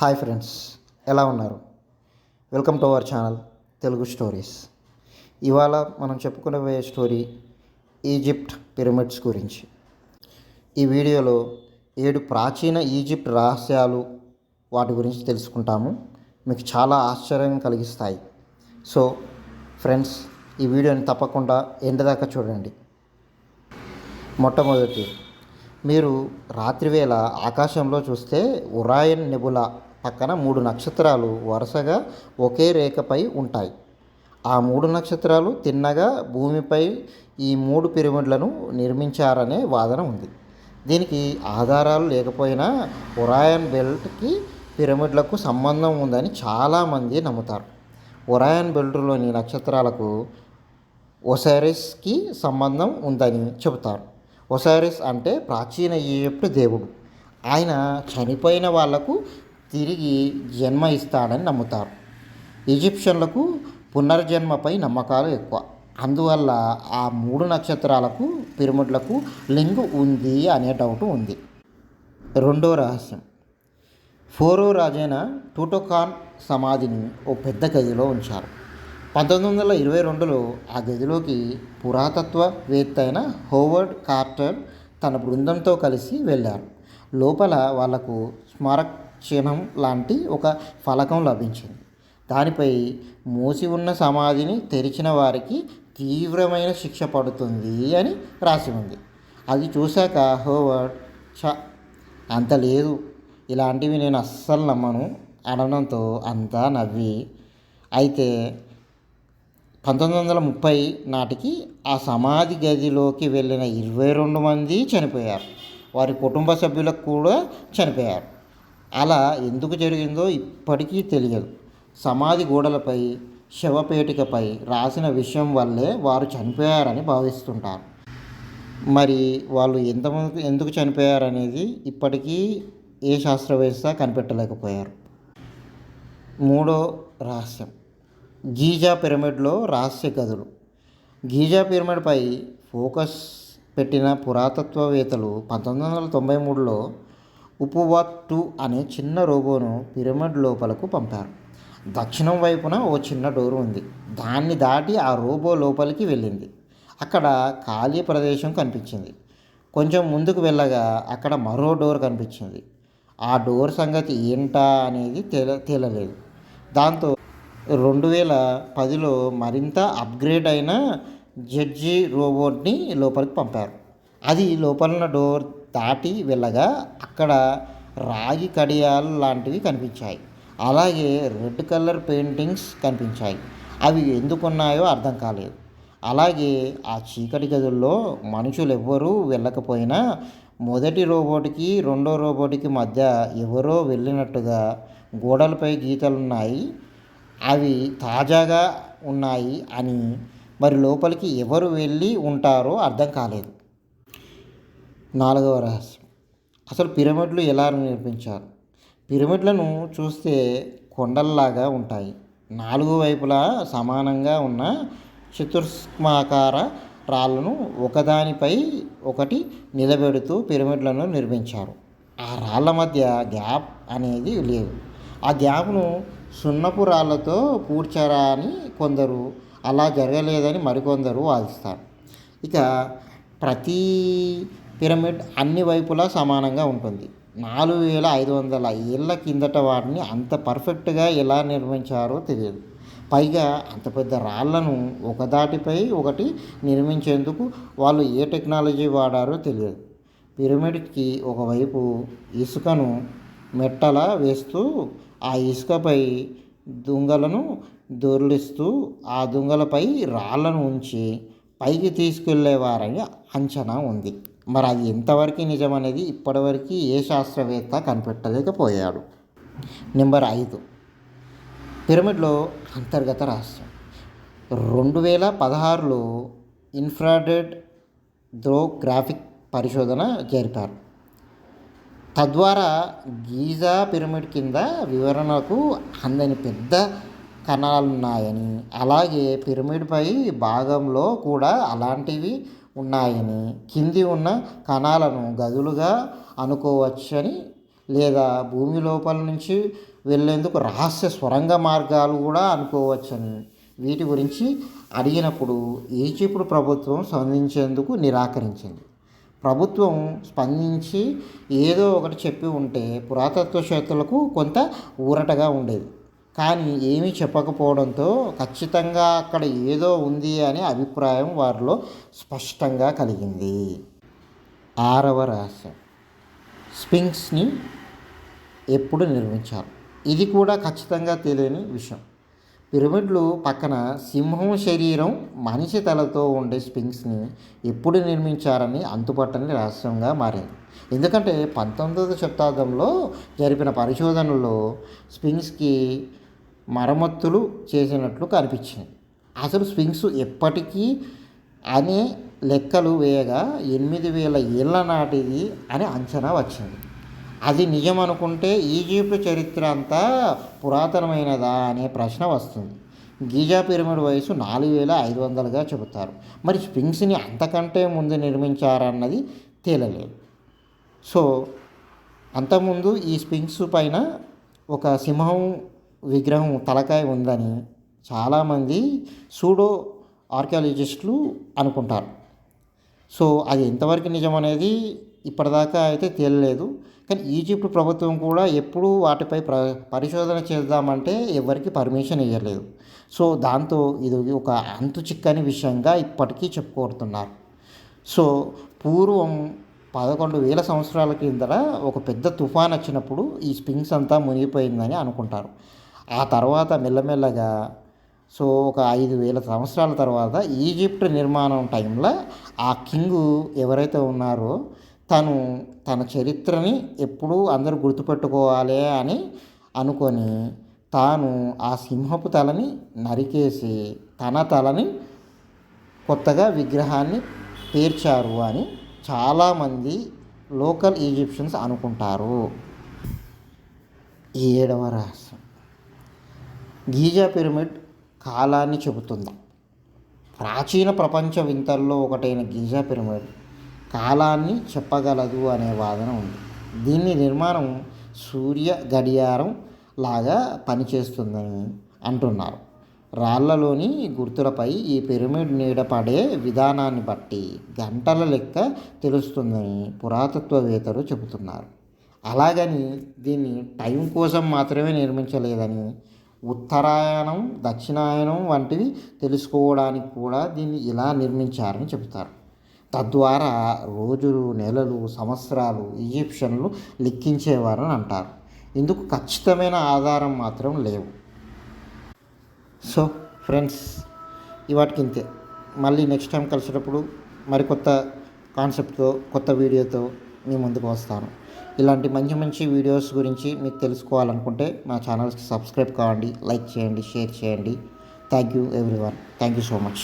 Hi friends ఎలా ఉన్నారు? Welcome to our channel Telugu stories. ఇవాళ మనం చెప్పుకునే స్టోరీ ఈజిప్ట్ పిరమిడ్స్ గురించి. ఈ వీడియోలో ఏడు ప్రాచీన ఈజిప్ట్ రహస్యాలు వాటి గురించి తెలుసుకుంటాము. మీకు చాలా ఆశ్చర్యం కలిగిస్తాయి. సో ఫ్రెండ్స్ ఈ వీడియోని తప్పకుండా ఎండ్ దాకా చూడండి. మొట్టమొదటి మీరు రాత్రివేళ ఆకాశంలో చూస్తే ఉరాయన్ నెబులా పక్కన మూడు నక్షత్రాలు వరుసగా ఒకే రేఖపై ఉంటాయి. ఆ మూడు నక్షత్రాలు తిన్నగా భూమిపై ఈ మూడు పిరమిడ్లను నిర్మించారనే వాదన ఉంది. దీనికి ఆధారాలు లేకపోయినా ఒరాయన్ బెల్ట్కి పిరమిడ్లకు సంబంధం ఉందని చాలామంది నమ్ముతారు. ఒరాయన్ బెల్ట్లోని నక్షత్రాలకు ఒసైరిస్కి సంబంధం ఉందని చెబుతారు. ఒసైరిస్ అంటే ప్రాచీన ఈజిప్ట్ దేవుడు. ఆయన చనిపోయిన వాళ్ళకు తిరిగి జన్మ ఇస్తాడని నమ్ముతారు. ఈజిప్షియన్లకు పునర్జన్మపై నమ్మకాలు ఎక్కువ. అందువల్ల ఆ మూడు నక్షత్రాలకు పిరమిడ్లకు లింగు ఉంది అనే డౌట్ ఉంది. రెండో రహస్యం. ఫోరో రాజైన టూటోఖాన్ సమాధిని ఓ పెద్ద గదిలో ఉంచారు. పంతొమ్మిది వందల ఇరవై రెండులో ఆ గదిలోకి పురాతత్వవేత్త అయిన హోవర్డ్ కార్టర్ తన బృందంతో కలిసి వెళ్ళారు. లోపల వాళ్ళకు స్మారక చిహ్నం లాంటి ఒక ఫలకం లభించింది. దానిపై మూసి ఉన్న సమాధిని తెరిచిన వారికి తీవ్రమైన శిక్ష పడుతుంది అని రాసి ఉంది. అది చూశాక హోవర్డ్ చ అంత లేదు. ఇలాంటివి నేను అస్సలు నమ్మను అనడంతో అంతా నవ్వి అయితే పంతొమ్మిది వందల ముప్పై నాటికి ఆ సమాధి గదిలోకి వెళ్ళిన ఇరవై రెండు మంది చనిపోయారు. వారి కుటుంబ సభ్యులకు కూడా చనిపోయారు. అలా ఎందుకు జరిగిందో ఇప్పటికీ తెలియదు. సమాధి గోడలపై శవపేటికపై రాసిన విషయం వల్లే వారు చనిపోయారని భావిస్తుంటారు. మరి వాళ్ళు ఎంతమంది ఎందుకు చనిపోయారనేది ఇప్పటికీ ఏ శాస్త్రవేత్త కనిపెట్టలేకపోయారు. మూడో రహస్యం. గీజా పిరమిడ్లో రహస్య గదులు. గీజా పిరమిడ్పై ఫోకస్ పెట్టిన పురాతత్వవేత్తలు పంతొమ్మిది వందల తొంభై మూడులో ఉపువాట్ టూ అనే చిన్న రోబోను పిరమిడ్ లోపలకు పంపారు. దక్షిణం వైపున ఓ చిన్న డోరు ఉంది. దాన్ని దాటి ఆ రోబో లోపలికి వెళ్ళింది. అక్కడ ఖాళీ ప్రదేశం కనిపించింది. కొంచెం ముందుకు వెళ్ళగా అక్కడ మరో డోర్ కనిపించింది. ఆ డోర్ సంగతి ఏంటా అనేది తేల తేలలేదు. దాంతో రెండు వేల పదిలో మరింత అప్గ్రేడ్ అయిన జడ్జి రోబోట్ని లోపలికి పంపారు. అది లోపలన్న డోర్ దాటి వెళ్ళగా అక్కడ రాగి కడియాలు లాంటివి కనిపించాయి. అలాగే రెడ్ కలర్ పెయింటింగ్స్ కనిపించాయి. అవి ఎందుకున్నాయో అర్థం కాలేదు. అలాగే ఆ చీకటి గదుల్లో మనుషులు ఎవ్వరూ వెళ్ళకపోయినా మొదటి రోబోట్కి రెండో రోబోట్కి మధ్య ఎవరో వెళ్ళినట్టుగా గోడలపై గీతలున్నాయి. అవి తాజాగా ఉన్నాయి అని మరి లోపలికి ఎవరు వెళ్ళి ఉంటారో అర్థం కాలేదు. నాలుగవ రహస్యం. అసలు పిరమిడ్లు ఎలా నిర్మించారు? పిరమిడ్లను చూస్తే కొండల్లాగా ఉంటాయి. నాలుగు వైపులా సమానంగా ఉన్న చతుర్స్మాకార రాళ్ళను ఒకదానిపై ఒకటి నిలబెడుతూ పిరమిడ్లను నిర్మించారు. ఆ రాళ్ళ మధ్య గ్యాప్ అనేది లేదు. ఆ గ్యాప్ను సున్నపు రాళ్ళతో పూడ్చారా అని కొందరు అలా జరగలేదని మరికొందరు వాదిస్తారు. ఇక ప్రతి పిరమిడ్ అన్ని వైపులా సమానంగా ఉంటుంది. నాలుగు వేల ఐదు వందల ఏళ్ళ కిందట వాటిని అంత పర్ఫెక్ట్గా ఎలా నిర్మించారో తెలియదు. పైగా అంత పెద్ద రాళ్ళను ఒకదాటిపై ఒకటి నిర్మించేందుకు వాళ్ళు ఏ టెక్నాలజీ వాడారో తెలియదు. పిరమిడ్కి ఒకవైపు ఇసుకను మెట్టల వేస్తూ ఆ ఇసుకపై దుంగలను దొర్లిస్తూ ఆ దుంగలపై రాళ్ళను ఉంచి పైకి తీసుకెళ్ళేవారని అంచనా ఉంది. మరి అది ఎంతవరకు నిజమనేది ఇప్పటివరకు ఏ శాస్త్రవేత్త కనిపెట్టలేకపోయాడు. నెంబర్ ఐదు. పిరమిడ్లో అంతర్గత రహస్యం. రెండు వేల పదహారులో ఇన్ఫ్రాడెడ్ గ్రాఫిక్ పరిశోధన జరిపారు. తద్వారా గీజా పిరమిడ్ కింద వివరణకు అందని పెద్ద కణాలున్నాయని అలాగే పిరమిడ్పై భాగంలో కూడా అలాంటివి ఉన్నాయని కింది ఉన్న కణాలను గదులుగా అనుకోవచ్చని లేదా భూమి లోపల నుంచి వెళ్ళేందుకు రహస్య స్వరంగ మార్గాలు కూడా అనుకోవచ్చని వీటి గురించి అడిగినప్పుడు ఈజిప్ట్ ప్రభుత్వం స్పందించేందుకు నిరాకరించింది. ప్రభుత్వం స్పందించి ఏదో ఒకటి చెప్పి ఉంటే పురాతత్వ చేతులకు కొంత ఊరటగా ఉండేది. కానీ ఏమీ చెప్పకపోవడంతో ఖచ్చితంగా అక్కడ ఏదో ఉంది అనే అభిప్రాయం వారిలో స్పష్టంగా కలిగింది. ఆరవ రహస్యం. స్పింక్స్ని ఎప్పుడు నిర్మించారు? ఇది కూడా ఖచ్చితంగా తెలియని విషయం. పిరమిడ్లు పక్కన సింహం శరీరం మనిషి తలతో ఉండే స్పింక్స్ని ఎప్పుడు నిర్మించారని అంతుపట్టని రహస్యంగా మారింది. ఎందుకంటే పంతొమ్మిదవ శతాబ్దంలో జరిపిన పరిశోధనలో స్పింక్స్కి మరమ్మతులు చేసినట్లు కనిపించింది. అసలు స్వింగ్స్ ఎప్పటికీ అనే లెక్కలు వేయగా ఎనిమిది వేల ఏళ్ళ నాటిది అని అంచనా వచ్చింది. అది నిజం అనుకుంటే ఈజిప్ట్ చరిత్ర అంతా పురాతనమైనదా అనే ప్రశ్న వస్తుంది. గీజా పిరమిడ్ వయసు నాలుగు వేల ఐదు వందలుగా చెబుతారు. మరి స్ప్రింగ్స్ని అంతకంటే ముందు నిర్మించారన్నది తేలలేదు. సో అంతకుముందు ఈ స్ప్రింగ్స్ పైన ఒక సింహం విగ్రహం తలకాయ ఉందని చాలామంది సూడో ఆర్కియాలజిస్టులు అనుకుంటారు. సో అది ఎంతవరకు నిజం అనేది ఇప్పటిదాకా అయితే తేలలేదు. కానీ ఈజిప్ట్ ప్రభుత్వం కూడా ఎప్పుడూ వాటిపై ప్ర పరిశోధన చేద్దామంటే ఎవరికి పర్మిషన్ ఇవ్వలేదు సో దాంతో ఇది ఒక అంతు చిక్కని విషయంగా ఇప్పటికీ చెప్పుకోరుతున్నారు. సో పూర్వం పదకొండు వేల సంవత్సరాల కిందట ఒక పెద్ద తుఫాన్ వచ్చినప్పుడు ఈ స్పింగ్స్ అంతా మునిగిపోయిందని అనుకుంటారు. ఆ తర్వాత మెల్లమెల్లగా సో ఒక ఐదు వేల సంవత్సరాల తర్వాత ఈజిప్ట్ నిర్మాణం టైంలో ఆ కింగ్ ఎవరైతే ఉన్నారో తను తన చరిత్రని ఎప్పుడూ అందరూ గుర్తుపెట్టుకోవాలి అని అనుకొని తాను ఆ సింహపు తలని నరికేసి తన తలని కొత్తగా విగ్రహాన్ని పేర్చారు అని చాలామంది లోకల్ ఈజిప్షియన్స్ అనుకుంటారు. ఏడవ రహస్యం. గీజా పిరమిడ్ కాలాన్ని చెబుతుందా. ప్రాచీన ప్రపంచ వింతల్లో ఒకటైన గీజా పిరమిడ్ కాలాన్ని చెప్పగలదు అనే వాదన ఉంది. దీన్ని నిర్మాణం సూర్య గడియారం లాగా పనిచేస్తుందని అంటున్నారు. రాళ్ళలోని గుర్తులపై ఈ పిరమిడ్ నీడ పడే విధానాన్ని బట్టి గంటల లెక్క తెలుస్తుందని పురాతత్వవేత్తలు చెబుతున్నారు. అలాగని దీన్ని టైం కోసం మాత్రమే నిర్మించలేదని ఉత్తరాయణం దక్షిణాయనం వంటివి తెలుసుకోవడానికి కూడా దీన్ని ఇలా నిర్మించారని చెబుతారు. తద్వారా రోజులు నెలలు సంవత్సరాలు ఈజిప్షియన్లు లెక్కించేవారని అంటారు. ఇందుకు ఖచ్చితమైన ఆధారం మాత్రం లేవు. సో ఫ్రెండ్స్ ఇవాటికి ఇంతే. మళ్ళీ నెక్స్ట్ టైం కలిసేటప్పుడు మరికొత్త కాన్సెప్ట్తో కొత్త వీడియోతో మీ ముందుకు వస్తాను. ఇలాంటి మంచి మంచి వీడియోస్ గురించి మీకు తెలుసుకోవాలనుకుంటే మా ఛానల్కి సబ్స్క్రైబ్ కావండి లైక్ చేయండి షేర్ చేయండి. Thank you everyone thank you so much